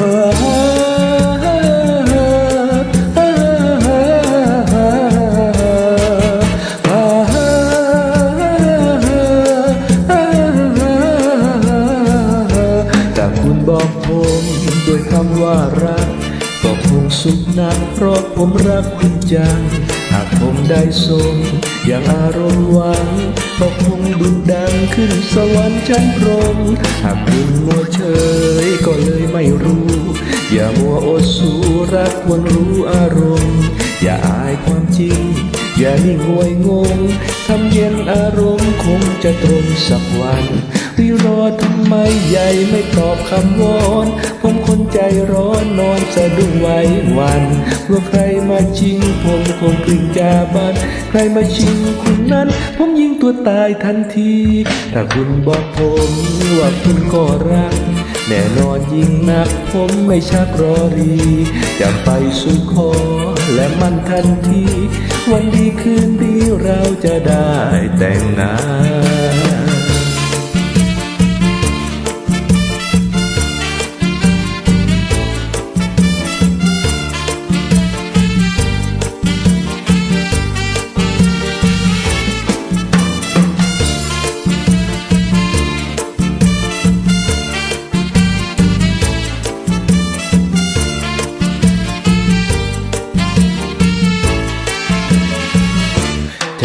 บอกผมดยคำว่ารักก็คสุขนักเพราผมรักคุณจัง หากผมได้สมอย่างอารมณ์หวังก็คงดุดดังขึ้นสวรรค์ชั้นพรมหากคุณมัวเฉยก็เลยไม่รู้ อย่ามัวอดสูรักควรรู้อารมณ์ อย่าอายความจริง อย่านิ่งวยงงทำเย็นอารมณ์คงจะตรงสักวันรีรอทำไมใหญ่ไม่ตอบคำวอนผมคนใจร้อนนอนสะดุ้งไหว้วันกลัวใครมาชิงผมคงกลิ้งจาบันใครมาชิงคุณนั้น ผมยิงตัวตายทันที ถ้าคุณบอกผมว่าคุณก็รักแน่นอนยิ่งนักผมไม่ชักรอรีจะไปสู่ขอและมันทันที วันดีคืนดีเราจะได้แต่งงาน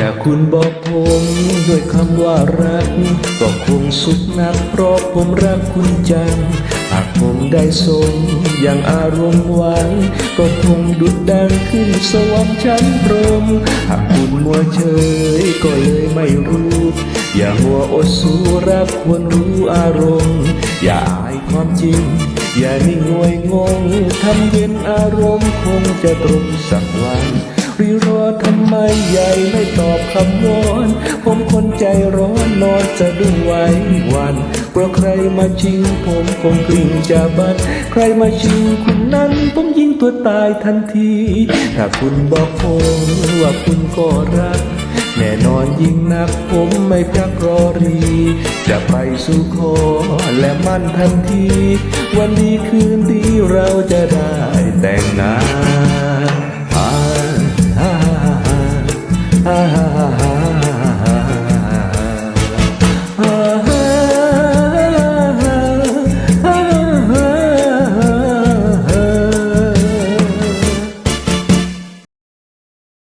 ถ้าคุณบอกผมด้วยคำว่ารัก ก็คงสุขนักเพราะผมรักคุณจัง หากผมได้สมอย่างอารมณ์หวังก็คงดุดดังขึ้นสวรรค์ชั้นพรม หากคุณมัวเฉยก็เลยไม่รู้ อย่ามัวอดสู้รักควรรู้อารมณ์ อย่าอายความจริง อย่านิ่งงวยงงทำเย็นอารมณ์คงจะตรงสักวัน รีรอทำไมใหญ่ไม่ตอบคำวอนผมคนใจร้อนนอนสะดุ้งไหว้วันเพราะใครมาชิงผมคงกลิ้งจะบัดใครมาชิงคุณนั้นผมยิงตัวตายทันที ถ้าคุณบอกผมว่าคุณก็รัก แน่นอนยิ่งนักผมไม่พักรอรี จะไปสู่ขอและมั่นทันที วันดีคืนดีเราจะได้แต่งงาน